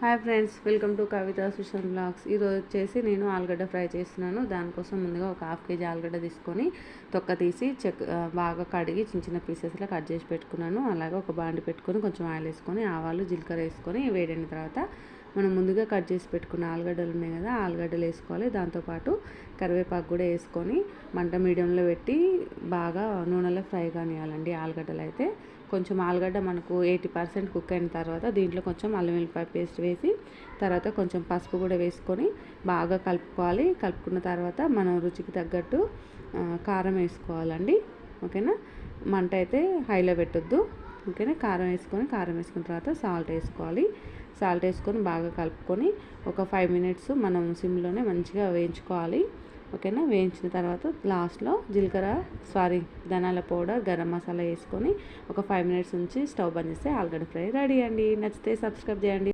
Hi friends welcome to Kavitha Sushan blogs ఈరోజు వచ్చేసి నేను ఆలుగడ్డ ఫ్రై చేస్తున్నాను. దానికోసం ముందుగా ఒక హాఫ్ కేజీ ఆలుగడ్డ తీసుకొని తొక్క తీసి చెక్ బాగా కడిగి చిన్న చిన్న పీసెస్లో కట్ చేసి పెట్టుకున్నాను. అలాగే ఒక బాండి పెట్టుకొని కొంచెం ఆయిల్ వేసుకొని ఆవాలు జీలకర్ర వేసుకొని వేడైన తర్వాత మనం ముందుగా కట్ చేసి పెట్టుకున్న ఆలుగడ్డలు ఉన్నాయి కదా ఆలుగడ్డలు వేసుకోవాలి. దాంతోపాటు కరివేపాకు కూడా వేసుకొని మంట మీడియంలో పెట్టి బాగా నూనెలో ఫ్రై కానివ్వాలండి ఆలుగడ్డలు అయితే. కొంచెం ఆలుగడ్డ మనకు ఎయిటీ పర్సెంట్ కుక్ అయిన తర్వాత దీంట్లో కొంచెం అల్లం వెల్లిపాయ పేస్ట్ వేసి తర్వాత కొంచెం పసుపు కూడా వేసుకొని బాగా కలుపుకోవాలి. కలుపుకున్న తర్వాత మనం రుచికి తగ్గట్టు కారం వేసుకోవాలండి. ఓకేనా? మంట అయితే హైలో పెట్టొద్దు. ఓకేనా కారం వేసుకొని కారం వేసుకున్న తర్వాత సాల్ట్ వేసుకోవాలి. సాల్ట్ వేసుకొని బాగా కలుపుకొని ఒక ఫైవ్ మినిట్స్ మనం సిమ్లోనే మంచిగా వేయించుకోవాలి. ఓకేనా? వేయించిన తర్వాత లాస్ట్లో జీలకర్ర సారీ ధనాల పౌడర్ గరం మసాలా వేసుకొని ఒక ఫైవ్ మినిట్స్ ఉంచి స్టవ్ బంద్ చేస్తే ఆలుగడ్డ ఫ్రై రెడీ అండి. నచ్చితే సబ్స్క్రైబ్ చేయండి.